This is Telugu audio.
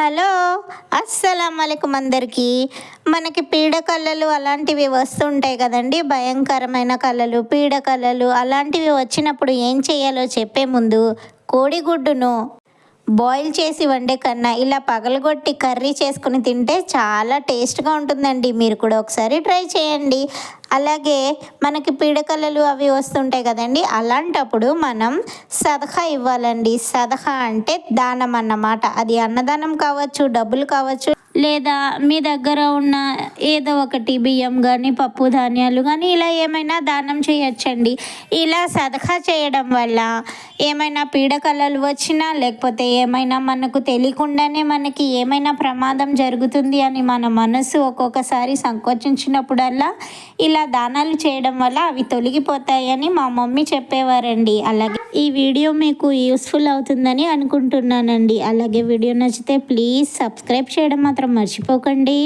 హలో అస్సలం అయికం అందరికీ. మనకి పీడ కళలు అలాంటివి వస్తుంటాయి కదండి భయంకరమైన కళలు పీడ కళలు అలాంటివి వచ్చినప్పుడు ఏం చేయాలో చెప్పే ముందు కోడిగుడ్డును బాయిల్ చేసి వండే కన్నా ఇలా పగలగొట్టి కర్రీ చేసుకుని తింటే చాలా టేస్ట్గా ఉంటుందండి. మీరు కూడా ఒకసారి ట్రై చేయండి. అలాగే మనకి పీడకలలు అవి వస్తుంటాయి కదండి అలాంటప్పుడు మనం సదహా ఇవ్వాలండి. సదహా అంటే దానం అన్నమాట. అది అన్నదానం కావచ్చు డబ్బులు కావచ్చు లేదా మీ దగ్గర ఉన్న ఏదో ఒకటి బియ్యం కానీ పప్పు ధాన్యాలు కానీ ఇలా ఏమైనా దానం చేయొచ్చండి. ఇలా సదహా చేయడం వల్ల ఏమైనా పీడకలలు వచ్చినా లేకపోతే ఏమైనా మనకు తెలియకుండానే మనకి ఏమైనా ప్రమాదం జరుగుతుంది అని మన మనసు ఒక్కొక్కసారి సంకోచించినప్పుడల్లా ఇలా దానాలు చేయడం వల్ల అవి తొలగిపోతాయని మా మమ్మీ చెప్పేవారండి. అలాగే ఈ వీడియో మీకు యూస్ఫుల్ అవుతుందని అనుకుంటున్నానండి. అలాగే వీడియో నచ్చితే ప్లీజ్ సబ్స్క్రైబ్ చేయడం మాత్రం మర్చిపోకండి.